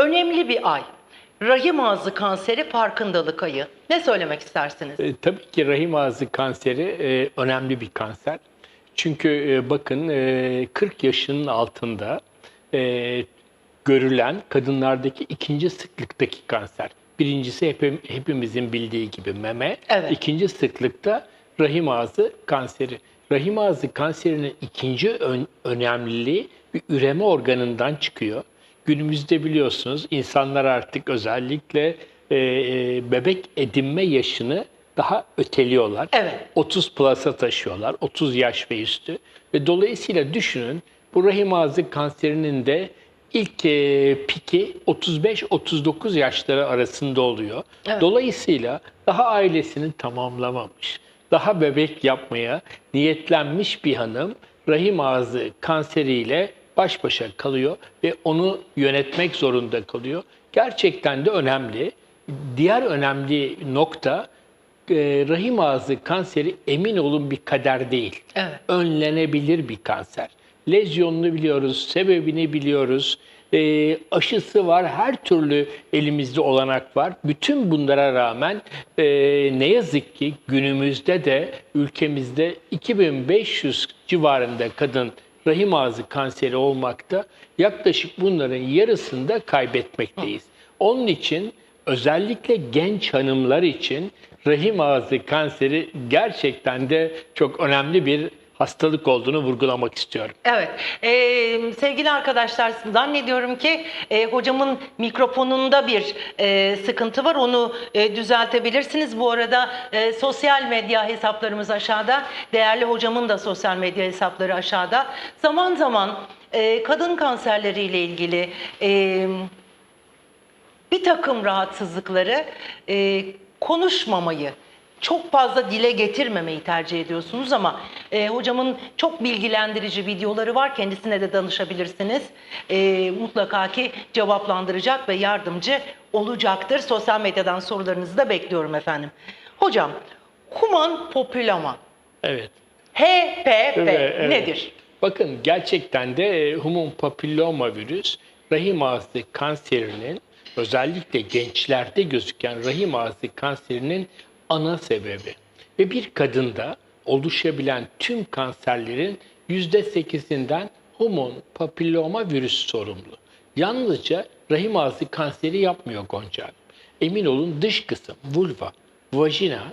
önemli bir ay. Rahim ağzı kanseri farkındalık ayı. Ne söylemek istersiniz? E, tabii ki rahim ağzı kanseri e, önemli bir kanser. Çünkü e, bakın e, 40 yaşının altında e, görülen kadınlardaki ikinci sıklıktaki kanser. Birincisi hepim, hepimizin bildiği gibi meme. Evet. İkinci sıklıkta rahim ağzı kanseri. Rahim ağzı kanserinin ikinci ön- önemliliği bir üreme organından çıkıyor. Günümüzde biliyorsunuz insanlar artık özellikle e, e, bebek edinme yaşını daha öteliyorlar. Evet. 30 plus'a taşıyorlar. 30 yaş ve üstü. Ve dolayısıyla düşünün bu rahim ağzı kanserinin de ilk e, piki 35-39 yaşları arasında oluyor. Evet. Dolayısıyla daha ailesini tamamlamamış, daha bebek yapmaya niyetlenmiş bir hanım rahim ağzı kanseriyle baş başa kalıyor ve onu yönetmek zorunda kalıyor. Gerçekten de önemli. Diğer önemli nokta e, rahim ağzı kanseri emin olun bir kader değil. Evet. Önlenebilir bir kanser. Lezyonunu biliyoruz, sebebini biliyoruz. E, aşısı var, her türlü elimizde olanak var. Bütün bunlara rağmen e, ne yazık ki günümüzde de ülkemizde 2500 civarında kadın rahim ağzı kanseri olmakta. Yaklaşık bunların yarısını da kaybetmekteyiz. Onun için özellikle genç hanımlar için rahim ağzı kanseri gerçekten de çok önemli bir hastalık olduğunu vurgulamak istiyorum. Evet, Ee, sevgili arkadaşlar zannediyorum ki e, hocamın mikrofonunda bir e, sıkıntı var. Onu e, düzeltebilirsiniz. Bu arada e, sosyal medya hesaplarımız aşağıda. Değerli hocamın da sosyal medya hesapları aşağıda. Zaman zaman e, kadın kanserleriyle ilgili e, bir takım rahatsızlıkları e, konuşmamayı, çok fazla dile getirmemeyi tercih ediyorsunuz ama e, hocamın çok bilgilendirici videoları var. Kendisine de danışabilirsiniz. E, mutlaka ki cevaplandıracak ve yardımcı olacaktır. Sosyal medyadan sorularınızı da bekliyorum efendim. Hocam, human popülama, Evet. HPV Evet, evet. nedir? Bakın gerçekten de e, human papilloma virüs rahim ağzı kanserinin özellikle gençlerde gözüken rahim ağzı kanserinin ana sebebi. Ve bir kadında oluşabilen tüm kanserlerin %8'inden human papilloma virüs sorumlu. Yalnızca rahim ağzı kanseri yapmıyor Gonca Hanım. Emin olun dış kısım, vulva, vajina,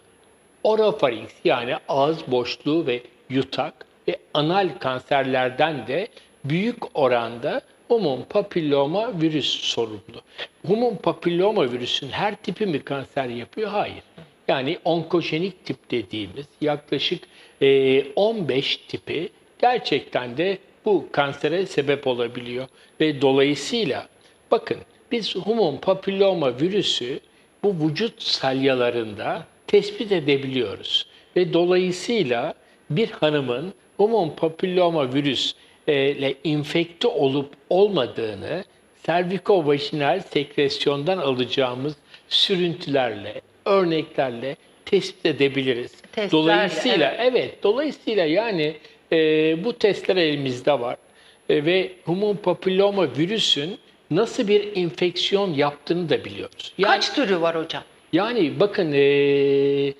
Orofarinks yani ağız boşluğu ve yutak ve anal kanserlerden de büyük oranda human papilloma virüs sorumlu. Human papilloma virüsün her tipi mi kanser yapıyor? Hayır. Yani onkojenik tip dediğimiz yaklaşık e, 15 tipi gerçekten de bu kansere sebep olabiliyor. Ve dolayısıyla bakın biz human papilloma virüsü bu vücut salyalarında tespit edebiliyoruz. Ve dolayısıyla bir hanımın human papilloma virüs e, ile infekte olup olmadığını servikovajinal sekresyondan alacağımız sürüntülerle, örneklerle tespit edebiliriz. Testlerle, dolayısıyla evet. dolayısıyla yani e, bu testler elimizde var. E, ve human papilloma virüsün nasıl bir enfeksiyon yaptığını da biliyoruz. Yani, Kaç türü var hocam? yani bakın eee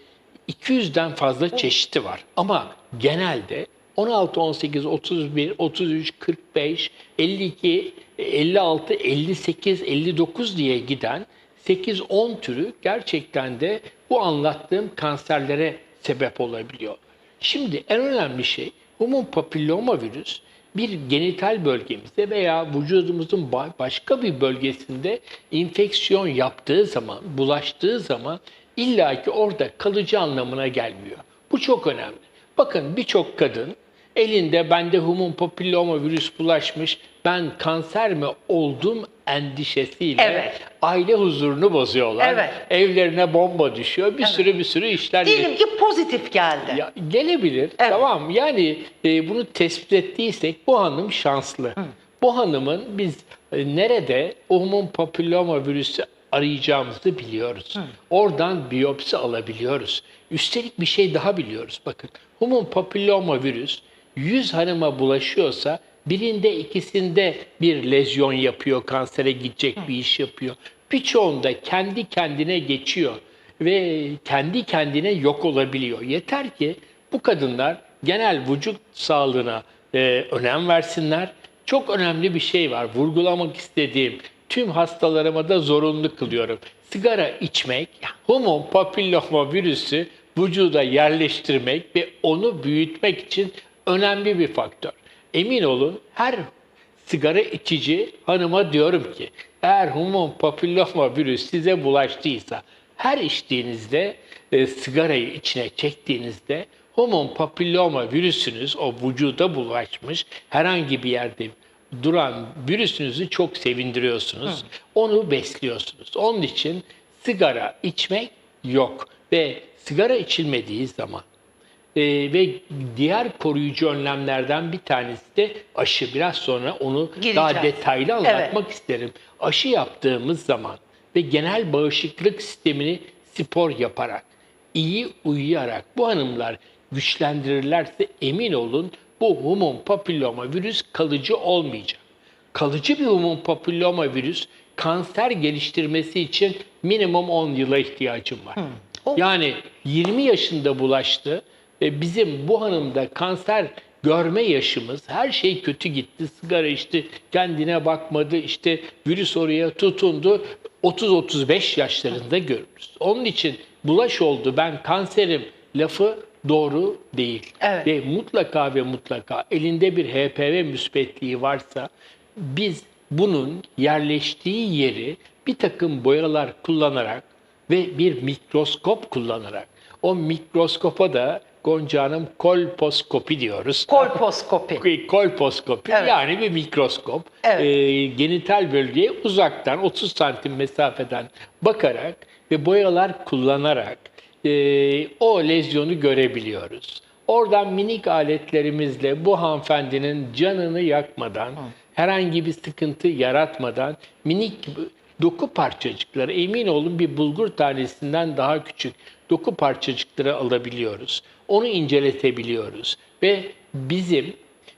200'den fazla çeşidi var ama genelde 16, 18, 31, 33, 45, 52, 56, 58, 59 diye giden 8-10 türü gerçekten de bu anlattığım kanserlere sebep olabiliyor. Şimdi en önemli şey human papilloma virüs bir genital bölgemizde veya vücudumuzun ba- başka bir bölgesinde infeksiyon yaptığı zaman, bulaştığı zaman illaki orada kalıcı anlamına gelmiyor. Bu çok önemli. Bakın birçok kadın elinde bende human papilloma virüs bulaşmış, ben kanser mi oldum endişesiyle Evet. aile huzurunu bozuyorlar. Evet. Evlerine bomba düşüyor. Bir sürü bir sürü işler Diyelim ki pozitif geldi. ya, gelebilir. Evet. Tamam. Yani e, bunu tespit ettiysek bu hanım şanslı. Bu hanımın biz e, nerede human papilloma virüsü arayacağımızı biliyoruz. Oradan biyopsi alabiliyoruz. Üstelik bir şey daha biliyoruz. Bakın human papilloma virüs 100 hanıma bulaşıyorsa Birinde ikisinde bir lezyon yapıyor, kansere gidecek bir iş yapıyor. Birçoğunda kendi kendine geçiyor ve kendi kendine yok olabiliyor. Yeter ki bu kadınlar genel vücut sağlığına e, önem versinler. Çok önemli bir şey var. Vurgulamak istediğim tüm hastalarıma da zorunlu kılıyorum. Sigara içmek, human papilloma virüsü vücuda yerleştirmek ve onu büyütmek için önemli bir faktör. Emin olun her sigara içici hanıma diyorum ki eğer human papilloma virüs size bulaştıysa her içtiğinizde e, sigarayı içine çektiğinizde human papilloma virüsünüz o vücuda bulaşmış herhangi bir yerde duran virüsünüzü çok sevindiriyorsunuz. Onu besliyorsunuz. Onun için sigara içmek yok ve sigara içilmediği zaman ee, ve diğer koruyucu önlemlerden bir tanesi de aşı. Biraz sonra onu daha Gireceğiz. detaylı anlatmak isterim. Aşı yaptığımız zaman ve genel bağışıklık sistemini spor yaparak, iyi uyuyarak bu hanımlar güçlendirirlerse emin olun bu human papilloma virüs kalıcı olmayacak. Kalıcı bir human papilloma virüs kanser geliştirmesi için minimum 10 yıla ihtiyacım var. Yani 20 yaşında bulaştı bizim bu hanımda kanser görme yaşımız her şey kötü gitti. Sigara içti, kendine bakmadı, işte virüs oraya tutundu. 30-35 yaşlarında görürüz. Onun için bulaş oldu ben kanserim lafı doğru değil. Evet. Ve mutlaka ve mutlaka elinde bir HPV müspetliği varsa biz bunun yerleştiği yeri bir takım boyalar kullanarak ve bir mikroskop kullanarak o mikroskopa da Gonca Hanım kolposkopi diyoruz. Kolposkopi. Kolposkopi Evet. yani bir mikroskop. Evet. Ee, genital bölgeye uzaktan 30 santim mesafeden bakarak ve boyalar kullanarak e, o lezyonu görebiliyoruz. Oradan minik aletlerimizle bu hanımefendinin canını yakmadan, herhangi bir sıkıntı yaratmadan minik doku parçacıkları emin olun bir bulgur tanesinden daha küçük doku parçacıkları alabiliyoruz. Onu inceletebiliyoruz ve bizim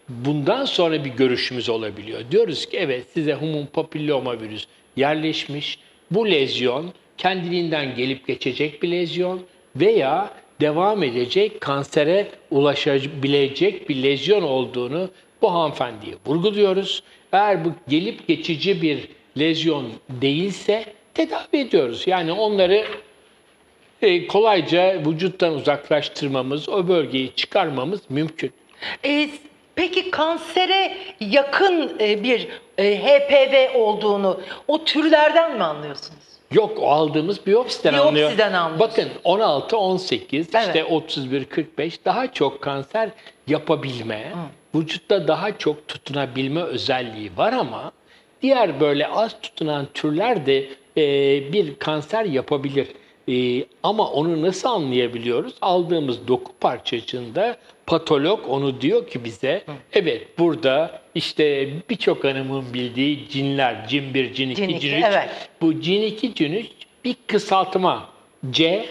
bundan sonra bir görüşümüz olabiliyor. Diyoruz ki evet size human papilloma virüs yerleşmiş. Bu lezyon kendiliğinden gelip geçecek bir lezyon veya devam edecek kansere ulaşabilecek bir lezyon olduğunu bu hanımefendiye vurguluyoruz. Eğer bu gelip geçici bir lezyon değilse tedavi ediyoruz. Yani onları e, kolayca vücuttan uzaklaştırmamız, o bölgeyi çıkarmamız mümkün. E, peki kansere yakın e, bir e, HPV olduğunu o türlerden mi anlıyorsunuz? Yok o aldığımız biyopsiden, Biyopsiden anlıyor. Bakın 16, 18, Evet. işte 31, 45 daha çok kanser yapabilme, vücutta daha çok tutunabilme özelliği var ama diğer böyle az tutunan türler de e, bir kanser yapabilir. E, ama onu nasıl anlayabiliyoruz? Aldığımız doku parçacığında patolog onu diyor ki bize evet burada işte birçok hanımın bildiği cinler, cin 1, cin 2, Cin cin iki, 3 evet. bu cin 2 cin 3 bir kısaltma. C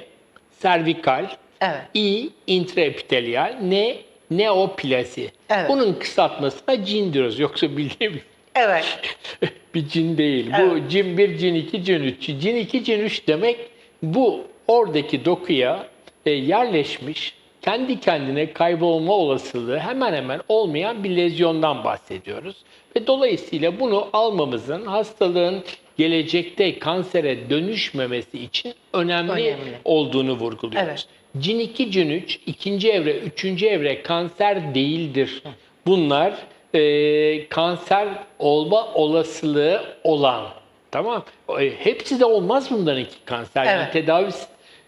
servikal, Evet. I intraepitelyal, N neoplasi. Evet. Bunun kısaltmasına cin diyoruz. Yoksa bildiğimiz Evet. bir cin değil. Evet. Bu cin 1, cin 2, cin 3. Cin 2, cin 3 demek bu oradaki dokuya e, yerleşmiş, kendi kendine kaybolma olasılığı hemen hemen olmayan bir lezyondan bahsediyoruz. Ve dolayısıyla bunu almamızın hastalığın gelecekte kansere dönüşmemesi için önemli, Önemli. olduğunu vurguluyoruz. Evet. Cin 2, cin 3, ikinci evre, üçüncü evre kanser değildir. Bunlar e, kanser olma olasılığı olan. Tamam. E, hepsi de olmaz bunların iki kanser. Yani Evet. tedavi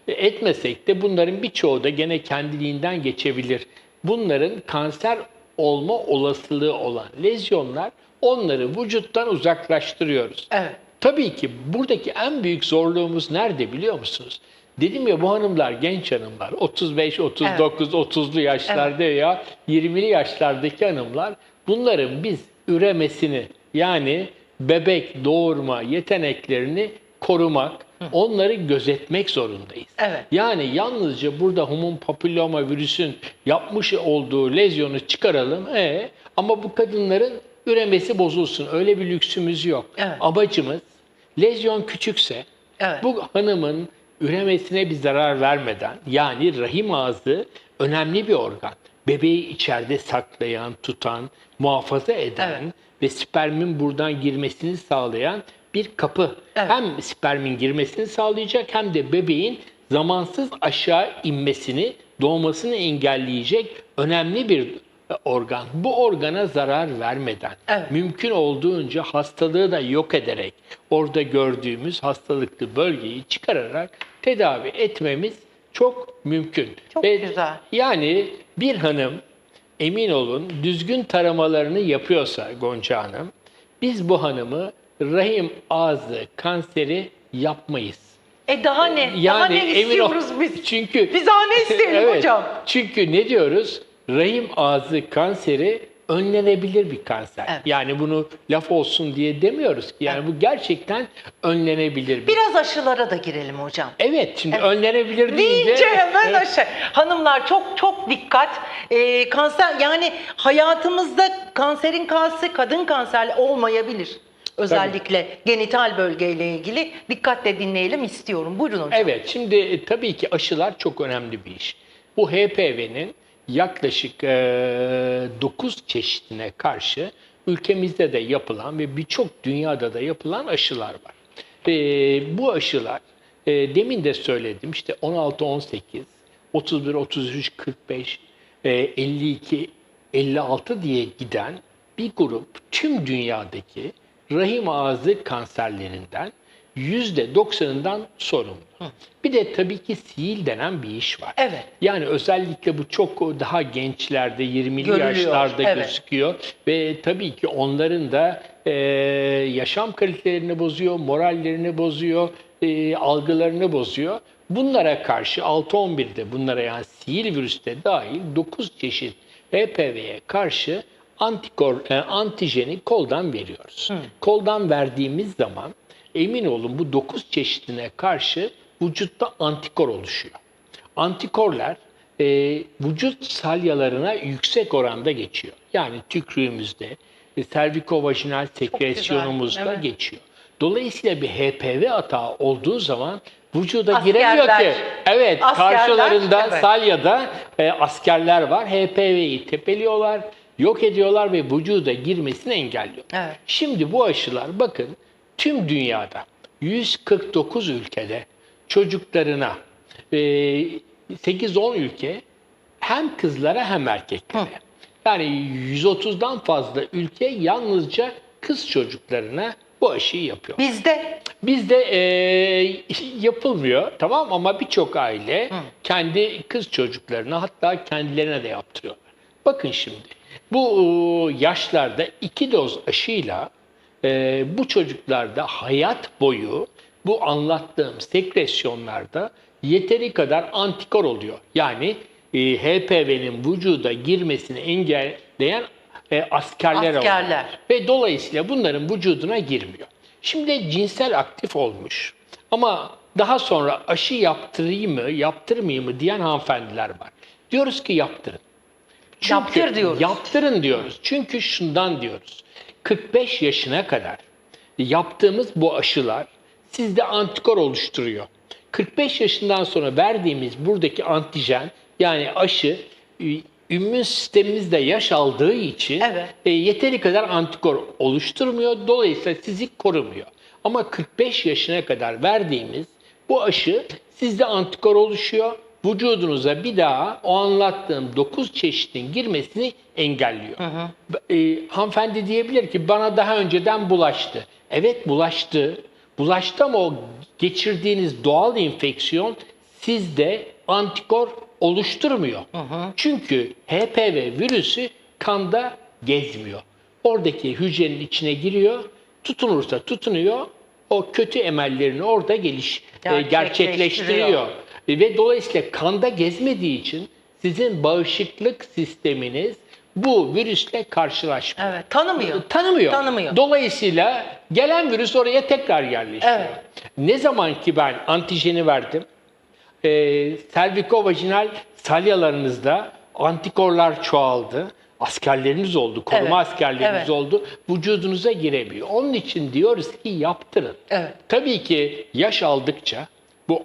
etmesek de bunların birçoğu da gene kendiliğinden geçebilir. Bunların kanser olma olasılığı olan lezyonlar onları vücuttan uzaklaştırıyoruz. Evet. Tabii ki buradaki en büyük zorluğumuz nerede biliyor musunuz? Dedim ya bu hanımlar genç hanımlar 35, 39, 30'lu yaşlarda ya 20'li yaşlardaki hanımlar bunların biz üremesini yani bebek doğurma yeteneklerini korumak, onları gözetmek zorundayız. Evet. Yani yalnızca burada human papilloma virüsün yapmış olduğu lezyonu çıkaralım. E, Ama bu kadınların üremesi bozulsun. Öyle bir lüksümüz yok. Evet. Amacımız lezyon küçükse Evet. bu hanımın üremesine bir zarar vermeden yani rahim ağzı önemli bir organ. Bebeği içeride saklayan, tutan, muhafaza eden Evet. ve spermin buradan girmesini sağlayan bir kapı. Evet. Hem spermin girmesini sağlayacak hem de bebeğin zamansız aşağı inmesini, doğmasını engelleyecek önemli bir organ. Bu organa zarar vermeden, Evet. mümkün olduğunca hastalığı da yok ederek, orada gördüğümüz hastalıklı bölgeyi çıkararak tedavi etmemiz çok mümkün. Çok güzel. Yani bir hanım emin olun düzgün taramalarını yapıyorsa Gonca Hanım, biz bu hanımı rahim ağzı kanseri yapmayız. E daha ne? daha Yani ne emin ol- istiyoruz biz? Çünkü Biz daha ne isteyelim Evet. hocam? Çünkü ne diyoruz? Rahim ağzı kanseri önlenebilir bir kanser. Evet. Yani bunu laf olsun diye demiyoruz ki. Yani bu gerçekten önlenebilir bir. Biraz aşılara da girelim hocam. Evet, şimdi önlenebilir deyince, Deyince hemen aşağı. Hanımlar çok çok dikkat. Ee, kanser yani hayatımızda kanserin kansı kadın kanserli olmayabilir. Özellikle genital bölgeyle ilgili dikkatle dinleyelim istiyorum. Buyurun hocam. Evet, şimdi e, tabii ki aşılar çok önemli bir iş. Bu HPV'nin yaklaşık 9 çeşidine karşı ülkemizde de yapılan ve birçok dünyada da yapılan aşılar var. E, bu aşılar e, demin de söyledim işte 16, 18, 31, 33, 45, e, 52, 56 diye giden bir grup tüm dünyadaki rahim ağzı kanserlerinden %90'ından sorumlu. Bir de tabii ki sihir denen bir iş var. Evet. Yani özellikle bu çok daha gençlerde, 20'li Görülüyor, yaşlarda evet. gözüküyor. Ve tabii ki onların da e, yaşam kalitelerini bozuyor, morallerini bozuyor, e, algılarını bozuyor. Bunlara karşı 6-11'de bunlara yani sihir virüste dahil 9 çeşit HPV'ye karşı antikor, e, antijeni koldan veriyoruz. Koldan verdiğimiz zaman emin olun bu 9 çeşidine karşı vücutta antikor oluşuyor. Antikorlar e, vücut salyalarına yüksek oranda geçiyor. Yani tükrüğümüzde, e, servikovajinal sekresyonumuzda evet. geçiyor. Dolayısıyla bir HPV hatağı olduğu zaman vücuda Askerler, giremiyor ki. Evet, askerler, karşılarında evet. salyada e, askerler var. HPV'yi tepeliyorlar, yok ediyorlar ve vücuda girmesini engelliyor. Evet. Şimdi bu aşılar bakın tüm dünyada 149 ülkede çocuklarına e, 8-10 ülke hem kızlara hem erkeklere. Yani 130'dan fazla ülke yalnızca kız çocuklarına bu aşıyı yapıyor. Bizde Bizde e, yapılmıyor tamam ama birçok aile kendi kız çocuklarına hatta kendilerine de yaptırıyorlar. Bakın şimdi bu e, yaşlarda iki doz aşıyla e, bu çocuklarda hayat boyu bu anlattığım sekresyonlarda yeteri kadar antikor oluyor. Yani e, HPV'nin vücuda girmesini engelleyen e, askerler, oluyor. Askerler. Ve dolayısıyla bunların vücuduna girmiyor. Şimdi cinsel aktif olmuş ama daha sonra aşı yaptırayım mı, yaptırmayayım mı diyen hanımefendiler var. Diyoruz ki yaptırın. Yaptır diyoruz. Yaptırın diyoruz. Çünkü şundan diyoruz. 45 yaşına kadar yaptığımız bu aşılar sizde antikor oluşturuyor. 45 yaşından sonra verdiğimiz buradaki antijen yani aşı immün sistemimizde yaş aldığı için Evet. e, yeteri kadar antikor oluşturmuyor. Dolayısıyla sizi korumuyor. Ama 45 yaşına kadar verdiğimiz bu aşı sizde antikor oluşuyor. Vücudunuza bir daha o anlattığım 9 çeşitin girmesini engelliyor. E, hanımefendi diyebilir ki bana daha önceden bulaştı. Evet bulaştı. Bulaştı ama o geçirdiğiniz doğal enfeksiyon sizde antikor oluşturmuyor. Çünkü HPV virüsü kanda gezmiyor. Oradaki hücrenin içine giriyor, tutunursa tutunuyor, o kötü emellerini orada geliş e, gerçekleştiriyor. E, Ve dolayısıyla kanda gezmediği için sizin bağışıklık sisteminiz bu virüsle karşılaşmıyor. evet tanımıyor. Tanımıyor. Tanımıyor. Dolayısıyla gelen virüs oraya tekrar yerleşiyor. Evet. Ne zaman ki ben antijeni verdim, e, servikovajinal salyalarınızda antikorlar çoğaldı. askerleriniz oldu, koruma Evet, askerleriniz evet. oldu. Vücudunuza giremiyor. Onun için diyoruz ki yaptırın. Evet. Tabii ki yaş aldıkça bu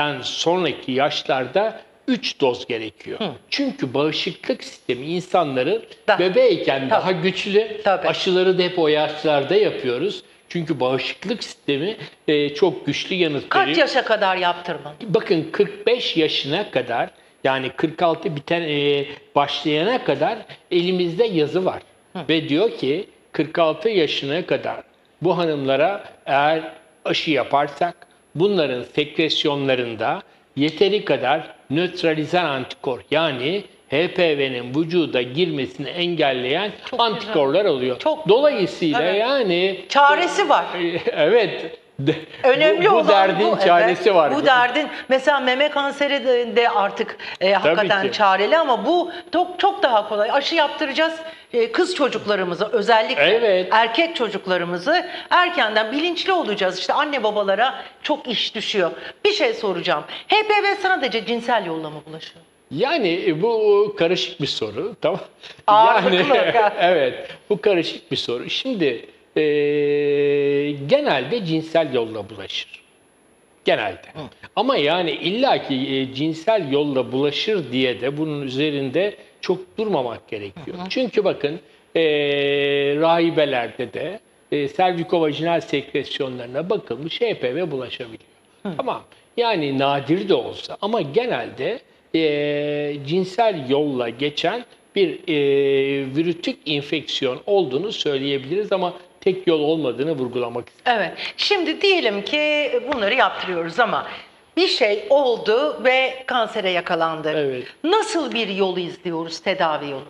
15'ten sonraki yaşlarda 3 doz gerekiyor. Çünkü bağışıklık sistemi insanların Da- bebeğken daha güçlü. Tabii. Aşıları da hep o yaşlarda yapıyoruz. Çünkü bağışıklık sistemi e, çok güçlü yanıt Kaç veriyor. yaşa kadar yaptırma? Bakın 45 yaşına kadar yani 46 biten e, başlayana kadar elimizde yazı var. Ve diyor ki 46 yaşına kadar bu hanımlara eğer aşı yaparsak bunların sekresyonlarında yeteri kadar nötralizan antikor yani HPV'nin vücuda girmesini engelleyen Çok antikorlar oluyor. Çok Dolayısıyla Evet. yani Çaresi var. e, evet de- Önemli bu, bu olan derdin bu. evet. çaresi var. Bu derdin mesela meme kanseri de, de artık e, hakikaten ki. çareli ama bu çok çok daha kolay. Aşı yaptıracağız e, kız çocuklarımızı özellikle Evet. erkek çocuklarımızı erkenden bilinçli olacağız. İşte anne babalara çok iş düşüyor. Bir şey soracağım. HPV sadece cinsel yolla mı bulaşıyor? Yani e, bu karışık bir soru. Tamam. Ağırlıklı. Yani evet. Bu karışık bir soru. Şimdi e, genelde cinsel yolla bulaşır. Genelde. Ama yani illaki e, cinsel yolla bulaşır diye de bunun üzerinde çok durmamak gerekiyor. Çünkü bakın e, rahibelerde de e, servikovajinal sekresyonlarına bakılmış HPV bulaşabiliyor. Tamam. Yani nadir de olsa ama genelde e, cinsel yolla geçen bir e, virütik infeksiyon olduğunu söyleyebiliriz ama tek yol olmadığını vurgulamak istedim. Evet. Şimdi diyelim ki bunları yaptırıyoruz ama bir şey oldu ve kansere yakalandı. Evet. Nasıl bir yolu izliyoruz tedavi yolu?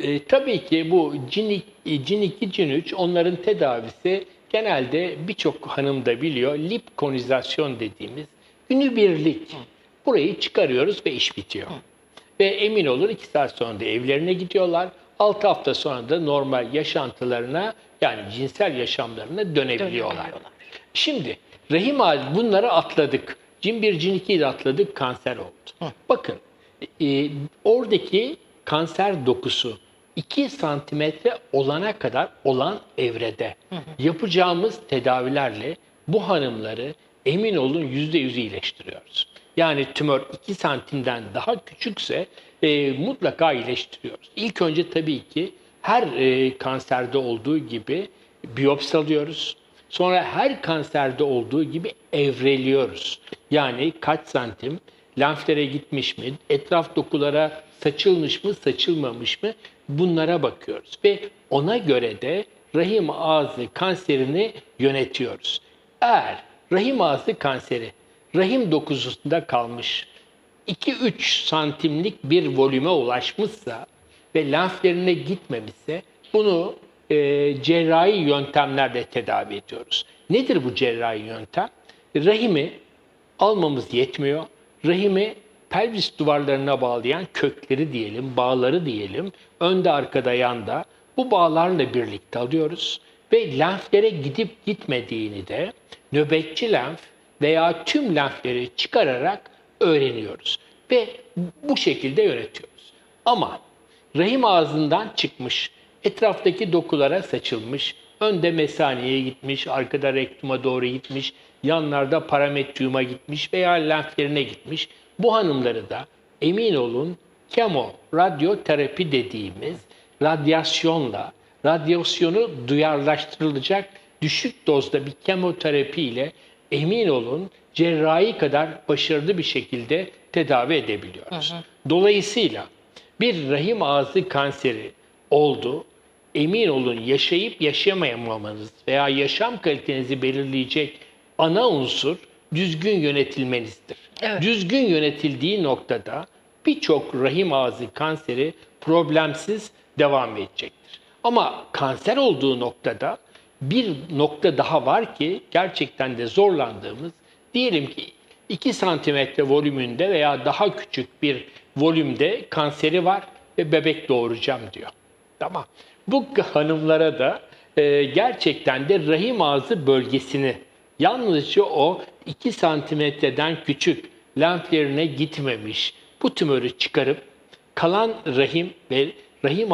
E, tabii ki bu cin, cin 2, cin 3 onların tedavisi genelde birçok hanım da biliyor. Lipkonizasyon dediğimiz günübirlik. Burayı çıkarıyoruz ve iş bitiyor. Ve emin olun 2 saat sonra da evlerine gidiyorlar. 6 hafta sonra da normal yaşantılarına yani cinsel yaşamlarına dönebiliyorlar. Dönebiliyorlar. Şimdi rahim ağacı bunları atladık. Cin 1, cin 2'yi de atladık kanser oldu. Bakın e, oradaki kanser dokusu 2 santimetre olana kadar olan evrede yapacağımız tedavilerle bu hanımları emin olun %100 iyileştiriyoruz. Yani tümör 2 santimden daha küçükse e, mutlaka iyileştiriyoruz. İlk önce tabii ki her e, kanserde olduğu gibi biyopsi alıyoruz. Sonra her kanserde olduğu gibi evreliyoruz. Yani kaç santim, lenflere gitmiş mi, etraf dokulara saçılmış mı, saçılmamış mı bunlara bakıyoruz. Ve ona göre de rahim ağzı kanserini yönetiyoruz. Eğer rahim ağzı kanseri rahim dokusunda kalmış 2-3 santimlik bir volüme ulaşmışsa ve lenflerine gitmemişse bunu e, cerrahi yöntemlerle tedavi ediyoruz. Nedir bu cerrahi yöntem? Rahimi almamız yetmiyor. Rahimi pelvis duvarlarına bağlayan kökleri diyelim, bağları diyelim, önde arkada yanda bu bağlarla birlikte alıyoruz ve lenflere gidip gitmediğini de nöbetçi lenf veya tüm lenfleri çıkararak öğreniyoruz ve bu şekilde yönetiyoruz. Ama rahim ağzından çıkmış, etraftaki dokulara saçılmış, önde mesaneye gitmiş, arkada rektuma doğru gitmiş, yanlarda parametriuma gitmiş veya lenflerine gitmiş. Bu hanımları da emin olun kemo, radyoterapi dediğimiz radyasyonla, radyasyonu duyarlaştırılacak düşük dozda bir kemoterapi ile emin olun cerrahi kadar başarılı bir şekilde tedavi edebiliyoruz. Dolayısıyla bir rahim ağzı kanseri oldu. Emin olun yaşayıp yaşayamamanız veya yaşam kalitenizi belirleyecek ana unsur düzgün yönetilmenizdir. Evet. Düzgün yönetildiği noktada birçok rahim ağzı kanseri problemsiz devam edecektir. Ama kanser olduğu noktada bir nokta daha var ki gerçekten de zorlandığımız diyelim ki 2 santimetre volümünde veya daha küçük bir volümde kanseri var ve bebek doğuracağım diyor. Tamam. Bu hanımlara da e, gerçekten de rahim ağzı bölgesini yalnızca o 2 santimetreden küçük lenflerine gitmemiş bu tümörü çıkarıp kalan rahim ve rahim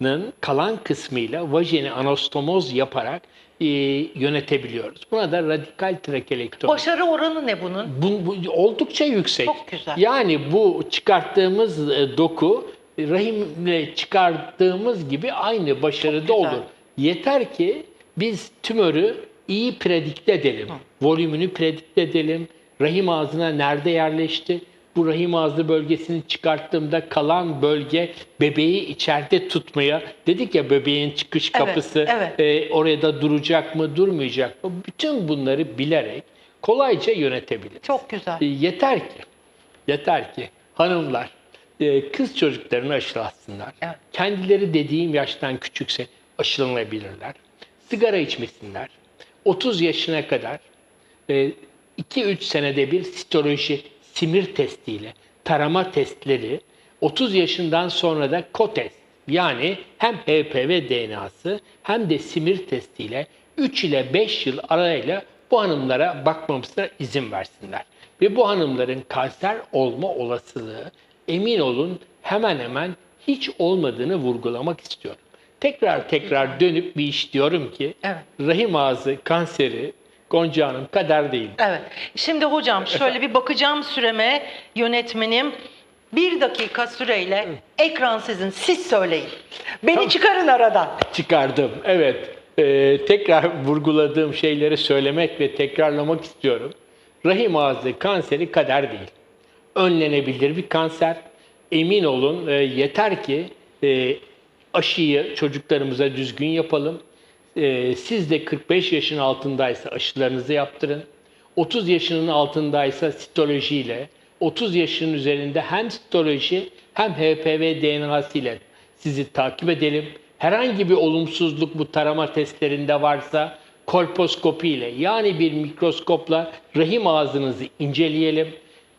ağzının kalan kısmıyla vajeni anastomoz yaparak e, yönetebiliyoruz. Buna da radikal trakelektomi. Başarı oranı ne bunun? Bu, bu oldukça yüksek. Çok güzel. Yani bu çıkarttığımız e, doku rahimle çıkarttığımız gibi aynı başarıda olur. Yeter ki biz tümörü iyi predikte edelim. Volümünü predikte edelim. Rahim ağzına nerede yerleşti? Bu rahim ağzı bölgesini çıkarttığımda kalan bölge bebeği içeride tutmaya dedik ya bebeğin çıkış Evet, kapısı evet. e, orada duracak mı durmayacak mı bütün bunları bilerek kolayca yönetebiliriz. Çok güzel. E, Yeter ki, yeter ki hanımlar e, kız çocuklarını aşılatsınlar. Evet. Kendileri dediğim yaştan küçükse aşılanabilirler. Sigara içmesinler. 30 yaşına kadar 2-3 senede bir sitoloji simir testiyle tarama testleri 30 yaşından sonra da KOTES yani hem HPV DNA'sı hem de simir testiyle 3 ile 5 yıl arayla bu hanımlara bakmamıza izin versinler. Ve bu hanımların kanser olma olasılığı emin olun hemen hemen hiç olmadığını vurgulamak istiyorum. Tekrar tekrar dönüp bir iş diyorum ki Evet. rahim ağzı kanseri Gonca Hanım kader değil. Evet. Şimdi hocam şöyle bir bakacağım süreme yönetmenim. Bir dakika süreyle ekran sizin. Siz söyleyin. Beni çıkarın aradan. Çıkardım. Evet. Ee, tekrar vurguladığım şeyleri söylemek ve tekrarlamak istiyorum. Rahim ağzı kanseri kader değil. Önlenebilir bir kanser. Emin olun e, yeter ki e, aşıyı çocuklarımıza düzgün yapalım. E, siz de 45 yaşın altındaysa aşılarınızı yaptırın. 30 yaşının altındaysa sitolojiyle, 30 yaşının üzerinde hem sitoloji hem HPV DNA'sı ile sizi takip edelim. Herhangi bir olumsuzluk bu tarama testlerinde varsa kolposkopi ile yani bir mikroskopla rahim ağzınızı inceleyelim.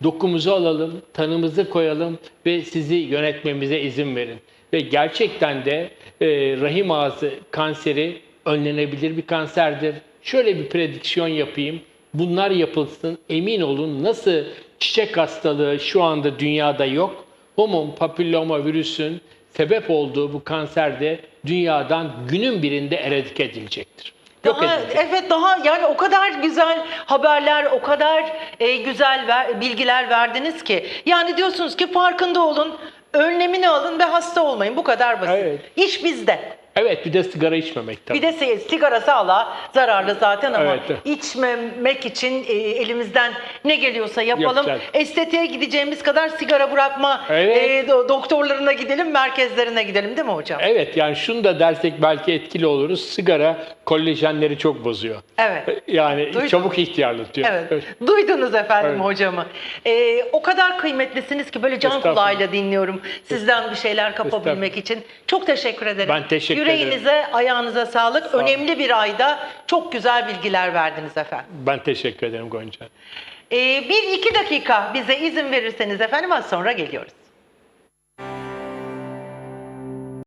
Dokumuzu alalım, tanımızı koyalım ve sizi yönetmemize izin verin. Ve gerçekten de e, rahim ağzı kanseri önlenebilir bir kanserdir. Şöyle bir prediksiyon yapayım. Bunlar yapılsın. Emin olun nasıl çiçek hastalığı şu anda dünyada yok. Homo papilloma virüsün sebep olduğu bu kanser de dünyadan günün birinde eradike edilecektir. Yok Daha, edilecek. evet daha yani o kadar güzel haberler, o kadar e, güzel ver- bilgiler verdiniz ki. Yani diyorsunuz ki farkında olun, önlemini alın ve hasta olmayın. Bu kadar basit. Evet. İş bizde. Evet bir de sigara içmemek tabii. Bir de si- sigara sağlığa zararlı zaten ama Evet. içmemek için e, elimizden ne geliyorsa yapalım. Yapacağız. Estetiğe gideceğimiz kadar sigara bırakma Evet. e, do- doktorlarına gidelim, merkezlerine gidelim değil mi hocam? Evet yani şunu da dersek belki etkili oluruz. Sigara kolajenleri çok bozuyor. Evet. Yani Duydum. çabuk ihtiyarlatıyor. Evet. Duydunuz efendim Evet. hocamı. Ee, o kadar kıymetlisiniz ki böyle can Estağfurullah. kulağıyla dinliyorum sizden bir şeyler kapabilmek için. Çok teşekkür ederim. Ben teşekkür Yüreğinize, ayağınıza sağlık. Önemli bir ayda çok güzel bilgiler verdiniz efendim. Ben teşekkür ederim Gonca. Ee, bir iki dakika bize izin verirseniz efendim az sonra geliyoruz.